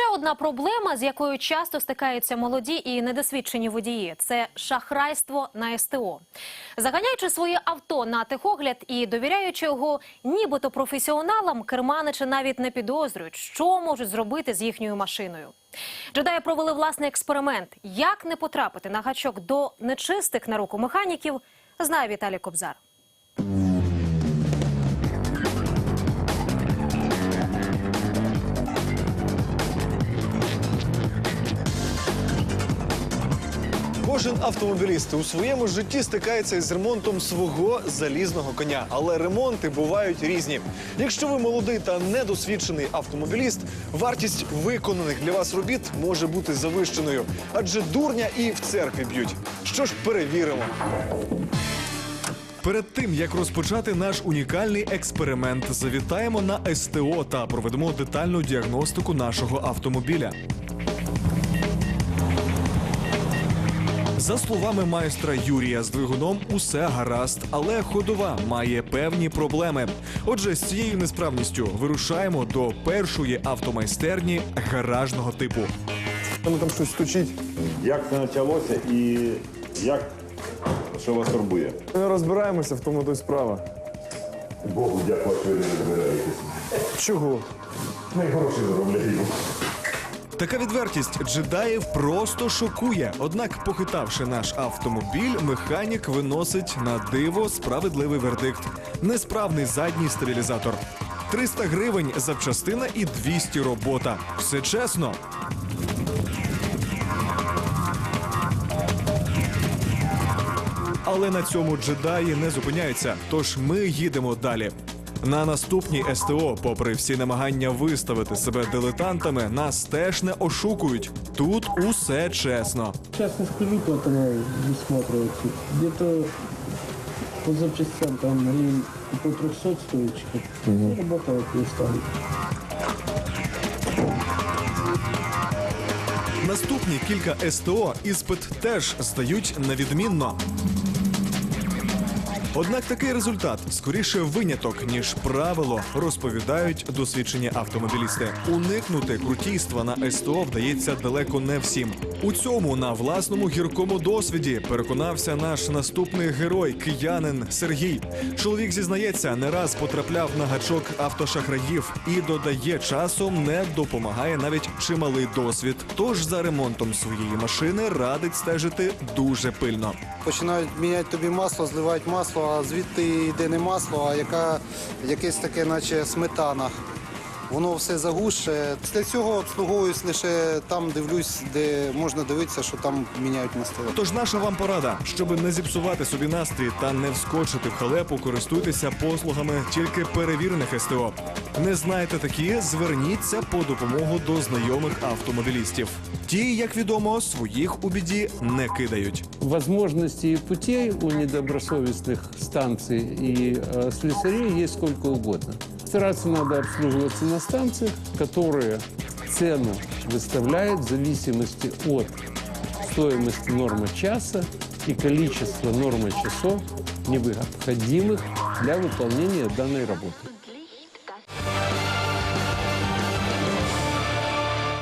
Ще одна проблема, з якою часто стикаються молоді і недосвідчені водії, це шахрайство на СТО. Заганяючи своє авто на техогляд і довіряючи його нібито професіоналам, керманичі навіть не підозрюють, що можуть зробити з їхньою машиною. Джедаї провели власний експеримент. Як не потрапити на гачок до нечистих на руку механіків, знає Віталій Кобзар. Кожен автомобіліст у своєму житті стикається із ремонтом свого залізного коня, але ремонти бувають різні. Якщо ви молодий та недосвідчений автомобіліст, вартість виконаних для вас робіт може бути завищеною, адже дурня і в церкві б'ють. Що ж, перевіримо. Перед тим як розпочати наш унікальний експеримент, завітаємо на СТО та проведемо детальну діагностику нашого автомобіля. За словами майстра Юрія, з двигуном усе гаразд, але ходова має певні проблеми. Отже, з цією несправністю вирушаємо до першої автомайстерні гаражного типу. Воно там щось стучить. Як це почалося і як що вас турбує? Ми розбираємося в тому то й справа. Богу дякувати, ви не розбираєтесь. Чого? Гроші заробляємо. Така відвертість джедаїв просто шокує. Однак, похитавши наш автомобіль, механік виносить на диво справедливий вердикт: несправний задній стабілізатор. 300 гривень запчастина і 200 робота. Все чесно. Але на цьому джедаї не зупиняються, тож ми їдемо далі. На наступній СТО, попри всі намагання виставити себе дилетантами, нас теж не ошукують. Тут усе чесно. Не скажу, как она высматривается. Где-то по запчастям там по 300 стоит. Угу. Работает и ставит. Наступні кілька СТО іспит теж здають невідмінно. Однак такий результат скоріше виняток ніж правило, розповідають досвідчені автомобілісти. Уникнути крутійства на СТО вдається далеко не всім. У цьому на власному гіркому досвіді переконався наш наступний герой, киянин Сергій. Чоловік зізнається, не раз потрапляв на гачок автошахраїв і додає часом не допомагає навіть чималий досвід. Тож за ремонтом своєї машини радить стежити дуже пильно. починають міняти тобі масло, зливають масло, а звідти йде не масло, а яка, якесь таке, наче сметана. Воно все загуще. Для цього обслуговуюсь лише там, дивлюсь, де можна дивитися, що там міняють мастило. Тож наша вам порада, щоб не зіпсувати собі настрій та не вскочити в халепу, користуйтеся послугами тільки перевірених СТО. Не знаєте такі, зверніться по допомогу до знайомих автомобілістів. Ті, як відомо, своїх у біді не кидають. Возможностей и путей у недобросовестных станций и э, слесарей есть сколько угодно. Стараться надо обслуживаться на станциях, которые цену выставляют в зависимости от стоимости нормы часа и количества нормы часов, необходимых для выполнения данной работы.